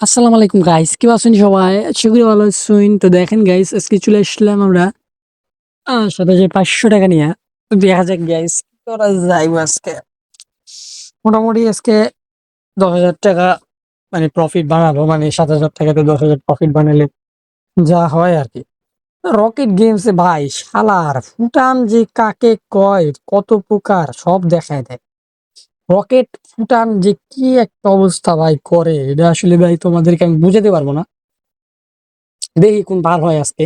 আসসালামু আলাইকুম গাইস কি আছেন সবাই? সেগুলো ভালো আছেন। তো দেখেন গাইস আজকে চলে আসলাম আমরা সাত হাজার পাঁচশো টাকা নিয়ে। দেখা যাক গাইস করা যায় আজকে। মোটামুটি আজকে দশ হাজার টাকা মানে প্রফিট বানাবো মানে সাত হাজার টাকাতে দশ হাজার প্রফিট বানালে যা হয় আর কি। রকেট গেমসে ভাই, শালার, ফুটান যে কাকে কয়, কত প্রকার, সব দেখায় দেয়। রকেট ফুটান যে কি একটা অবস্থা ভাই করে, এটা আসলে ভাই তোমাদেরকে আমি বুঝাতে পারব না। দেখি কোন বার হয় আজকে।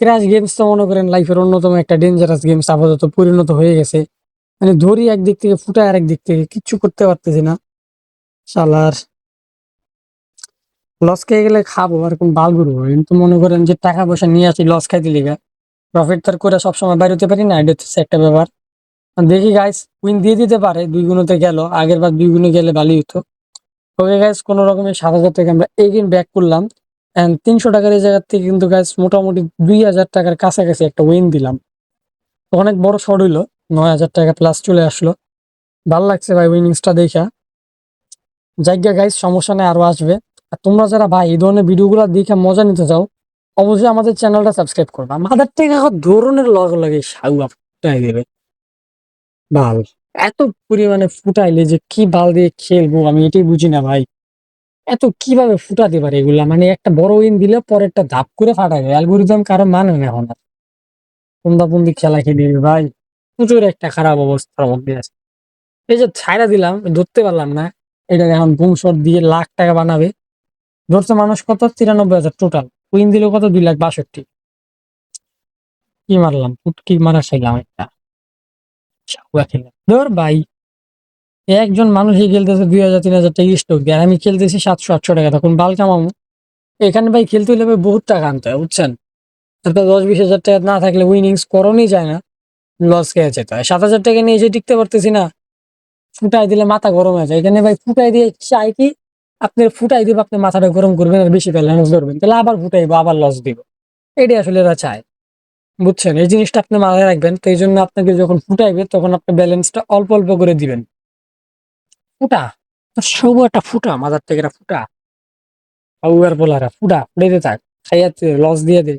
ক্র্যাশ গেমস তো মনে করেন লাইফের অন্যতম একটা ডেঞ্জারাস গেমস আপাতত পরিণত হয়ে গেছে। মানে ধরি একদিক থেকে ফুটায় আরেক দিক থেকে, কিচ্ছু করতে পারতেছি না। শালার। লস খেয়ে গেলে খাব, আর কোন বাল করব কিন্তু মনে করেন যে টাকা পয়সা নিয়ে আসি লস খাইতে লিগা। প্রফিট তার করে সবসময় বাইরে হতে পারি না, এটা হচ্ছে একটা ব্যাপার। আর দেখি গাইস উইন দিয়ে দিতে পারে, দুই গুণতে গেল, আগের বার দুই গুণে গেলে ভালোই হতো। ওকে গাইস কোনো রকমের সাত হাজার টাকা আমরা এগেন ব্যাক করলাম। এন্ড তিনশো টাকার এই জায়গার থেকে কিন্তু গাইস মোটামুটি দুই হাজার টাকার কাছাকাছি একটা উইন দিলাম। অনেক বড় শট হইল, নয় হাজার টাকা প্লাস চলে আসলো। ভালো লাগছে ভাই উইনিংসটা দেখা। জায়গা গাইস সমস্যা নেই, আরও আসবে। আর তোমরা যারা ভাই, এই ধরনের ভিডিওগুলো দেখে মজা নিতে চাও, অবশ্যই আমাদের চ্যানেলটা সাবস্ক্রাইব করবা। মাদার থেকে ধরনের লগ লাগে সাউ ফুটাই দেবে। বাল। এত পরিমাণে ফুটাইলে যে কি বাল দিয়ে খেলব আমি এটাই বুঝি না ভাই। এত কীভাবে ফুটাতে পারে এগুলা? মানে একটা বড় উইন দিলে পরেরটা ধাপ করে ফাটাই দেয় অ্যালগোরিদম কারও মানে না এখন আর। পুন্দাপুন্দি খেলা খেলে ভাই? প্রচুর একটা খারাপ অবস্থার মধ্যে আছে। এই যে ছাইরা দিলাম, ধরতে পারলাম না। এটা এখন বুম শট দিয়ে লাখ টাকা বানাবে। ধরছে মানুষ কত? তিরানব্বই হাজার টোটাল উইন দিল কত? দুই লাখ বাষট্টি। কি মারলাম? পুটকি মারা চাইলাম একটা। শাহুয়া খেলে। ধর ভাই, একজন মানুষই খেলতেছে দুই হাজার, তিন হাজার টাকা স্টক দিয়ে, আর আমি খেলতেছি সাতশো, আটশো টাকা, তখন বাল কামাবো। এখানে ভাই খেলতে হলে ভাই বহুত টাকা আনতে হয়, বুঝছেন? তারপর দশ, বিশ হাজার টাকা না থাকলে উইনিংস করণই যায় না লস খেয়ে যেতে হয়। সাত হাজার টাকা নিয়ে এসে টিকতে পারতেছি না, ফুটাই দিলে মাথা গরম হয়ে যায়। এখানে ভাই ফুটাই দিয়ে চাই কি আপনি ফুটাই দিব, আপনি মাথাটা গরম করবেন আর বেশি ব্যালেন্স ধরবেন, তাহলে আবার ফুটাইবো, আবার লস দিব। এটাই আসলে এরা চায়। বুঝছেন? এই জিনিসটা আপনি মাথায় রাখবেন। তো এই জন্য আপনাকে যখন ফুটাইবে, তখন আপনি ব্যালেন্সটা অল্প অল্প করে দিবেন। ফুটা! সবু একটা ফুটা মাথার থেকে একটা ফুটা। সাউয়ার পোলারা, ফুটা, ফুটাইতে থাক। খাইয়াতে লস দিয়ে দে।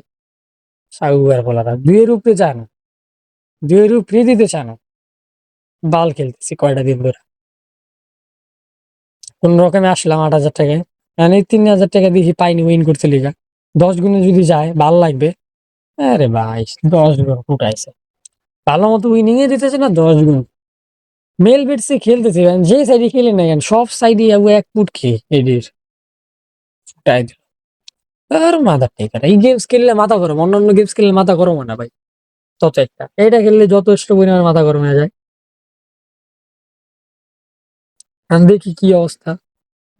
সাউয়ার পোলারা, দুইয়ের উপরে যান। দুইয়ের উপরে দিতে চান। বাল খেলতেছি কয়টা দিন ধরে। কোন রকমে আসলাম আট হাজার টাকায়। মানে তিন হাজার টাকা দেখি পাইনি উইন করতে লিগা। দশ গুণে যদি যায় ভালো লাগবে। আরে ভাই, দশ গুণ ফুটাইছে। ভালো মতো উইনিং এ দিতেছে না দশ গুণ? মেল বেটসে খেলতেছে মানে যে সাইডে খেলে না কেন, সব সাইডে এক ফুট খেয়ে এদের ফুটাই আর মাথা টেকার এই গেমস খেললে মাথা গরম, অন্যান্য গেমস খেললে মাথা গরম না ভাই। তত একটা। এটা খেললে যথেষ্ট পরিমাণে মাথা গরম হয়ে যায়। দেখি কি অবস্থা।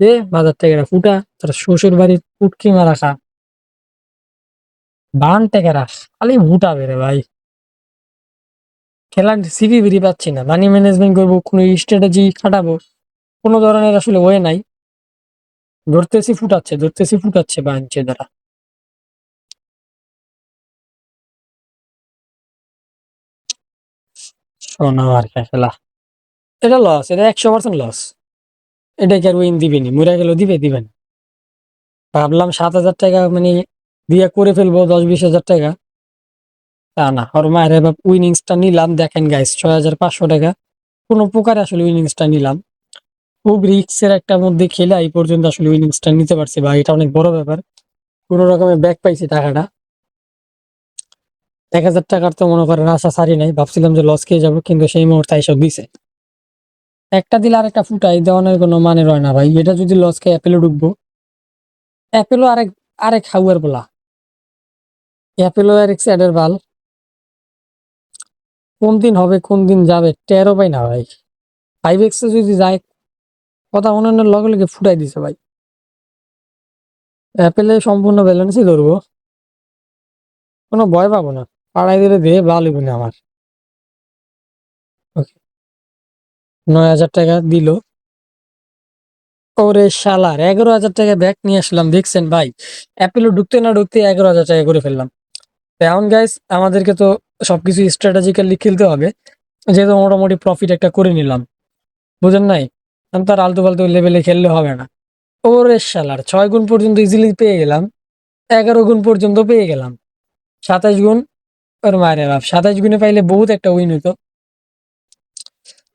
দে বাজার থেকে ফুটা, তার শ্বশুর বাড়ির পুটকি মারা খা। বান থেকে রাখ খালি ফুটাবে রে ভাই। খেলার সিভি বিড়ি পাচ্ছি না মানি ম্যানেজমেন্ট করব, কোনো স্ট্র্যাটেজি খাটাবো, কোনো ধরনের আসলে ওয়ে নাই। ধরতেছি ফুটাচ্ছে ধরতেছি ফুটাচ্ছে বাঞ্চে দ্বারা খেলা। এটা লস এটা একশো পার্সেন্ট লস এটা কি আর উইন দিবেনি, মরে গেল দিবে দিবেন ভাবলাম সাত হাজার টাকা মানে দিয়ে করে ফেলব দশ বিশ হাজার টাকা। তা না, ওর মায়ের এবার উইনিংসটা নিলাম। দেখেন গাইস ছয় হাজার পাঁচশো টাকা। কোনো প্রকারে আসলে উইনিংসটা নিলাম। খুব রিক্সের একটা মধ্যে খেলে এই পর্যন্ত আসলে উইনিংসটা নিতে পারছি। বা এটা অনেক বড় ব্যাপার। কোনো রকমের ব্যাক পাইছি টাকাটা। এক হাজার টাকার তো মনে করেন আশা সারি নাই। ভাবছিলাম যে লস খেয়ে যাব, কিন্তু সেই মুহূর্তে এসব দিছে। একটা দিলে আরেকটা ফুটাই দেওয়ানোর কোনো মানে রয় না ভাই। এটা যদি লস খেয়ে অ্যাপেলে ঢুকবো অ্যাপেলও আরেক আরেক হাউয়ার বলা। অ্যাপেলও আরেক স্যাডের বাল কোন দিন হবে, কোন দিন যাবে টেরো পাই না ভাই। ফাইভ এক্সে যদি যায়, কথা অন্যান্য লগে লগে ফুটাই দিছে ভাই। অ্যাপেলে সম্পূর্ণ ব্যালেন্সই ধরবো। কোনো ভয় পাবো না। পাড়াই দিলে দিয়ে ভালো না আমার। ওকে নয় হাজার টাকা দিল। ওরে শালার, এগারো হাজার টাকা ব্যাগ নিয়ে আসলাম, দেখছেন ভাই? অ্যাপেলও ঢুকতে না ঢুকতে এগারো হাজার টাকা করে ফেললাম। এখন গাইস আমাদেরকে তো সবকিছু স্ট্র্যাটেজিক্যালি খেলতে হবে। যেহেতু মোটামুটি প্রফিট একটা করে নিলাম। বুঝেন নাই? আমি তো আর আলতু ফালতু লেভেলে খেললে হবে না। ওরে শালার, ছয় গুণ পর্যন্ত ইজিলি পেয়ে গেলাম। এগারো গুণ পর্যন্ত পেয়ে গেলাম। সাতাশ গুণ? ওর মায়ের বাপ, সাতাশ গুণে পাইলে বহুত একটা উইন হতো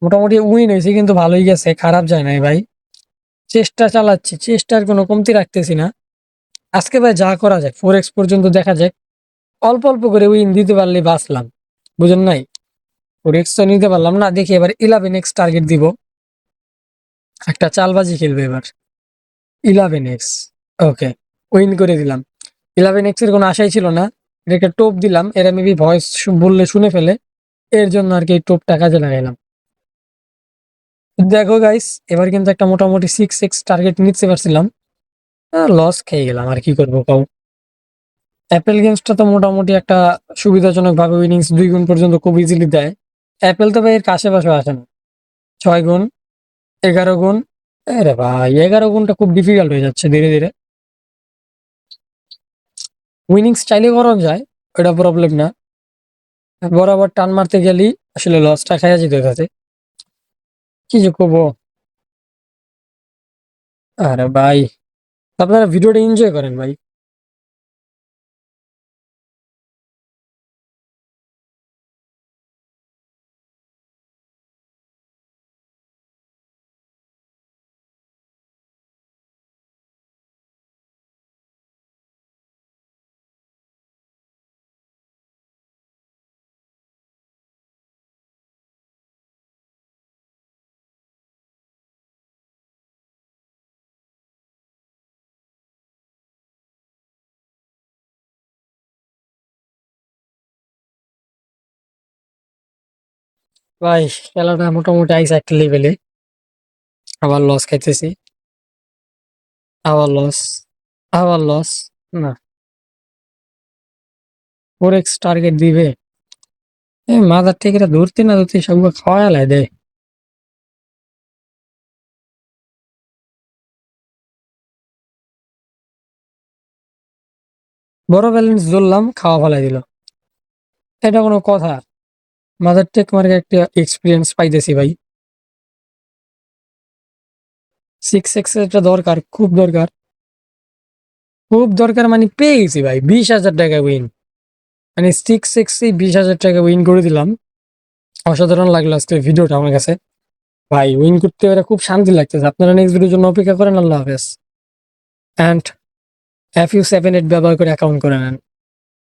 মোটামুটি উইন হয়েছে কিন্তু ভালোই গেছে, খারাপ যায় নাই ভাই। চেষ্টা চালাচ্ছি, চেষ্টার কোনো কমতি রাখতেছি না। আজকে ভাই যা করা যায় ফোর এক্স পর্যন্ত দেখা যাক। অল্প অল্প করে উইন দিতে পারলে বাঁচলাম। বুঝেন নাই? তো নিতে পারলাম না, দেখি এবার ইলেভেন এক্স টার্গেট দিব। একটা চালবাজি খেলবে এবার। ইলেভেন এক্স ওকে উইন করে দিলাম। ইলেভেন এক্সের কোনো আশাই ছিল না। এটাকে টোপ দিলাম, এরা মেবি ভয়েস বললে শুনে ফেলে। এর জন্য আর কি টোপটা কাজে লাগাইলাম। দেখো গাইস এবার কিন্তু একটা মোটামুটি সিক্স এক্স টার্গেট নিতে পারছিলাম। লস খেয়ে গেলাম, আর কি করব কাউ অ্যাপেল গেমসটা তো মোটামুটি একটা সুবিধাজনক ভাবে উইনিংস দুই গুণ পর্যন্ত খুব ইজিলি দেয়। অ্যাপেল তো ভাই এর আশেপাশে আসে না। ছয় গুণ, এগারো গুণ, আরে ভাই, এগারো গুণটা খুব ডিফিকাল্ট হয়ে যাচ্ছে ধীরে ধীরে। উইনিংস চাইলে করা যায় ওটা প্রবলেম না। বরাবর টান মারতে গেলেই আসলে লসটা খাইয়া যেতে হচ্ছে কি যে করব? আরে ভাই, আপনারা ভিডিওটা এনজয় করেন ভাই। ভাই, খেলাটা মোটামুটি আইস একটা লেভেলে আবার লস খাইতেছি। আবার লস আবার লস না। ফোর এক্স টার্গেট দিবে। এ, মাদার থেকে এটা ধরতে না ধরতে সবগুলো খাওয়া লাই দেয় বড় ব্যালেন্স ধরলাম, খাওয়া ফেলাই দিল। এটা কোনো কথা। মাদার টেক মার্কে একটা এক্সপিরিয়েন্স পাইতেছি ভাই। সিক্স এক্স এটা দরকার, খুব দরকার। খুব দরকার মানে পেয়ে গেছি ভাই, বিশ হাজার টাকা উইন মানে সিক্স এক্সই বিশ হাজার টাকা উইন করে দিলাম। অসাধারণ লাগল আজকে ভিডিওটা আমার কাছে। ভাই উইন করতে পারে খুব শান্তি লাগতেছে। আপনারা নেক্সট ভিডিওর জন্য অপেক্ষা করেন, আল্লাহ হাফেজ। And F U seven eight ব্যবহার করে অ্যাকাউন্ট করে নেন।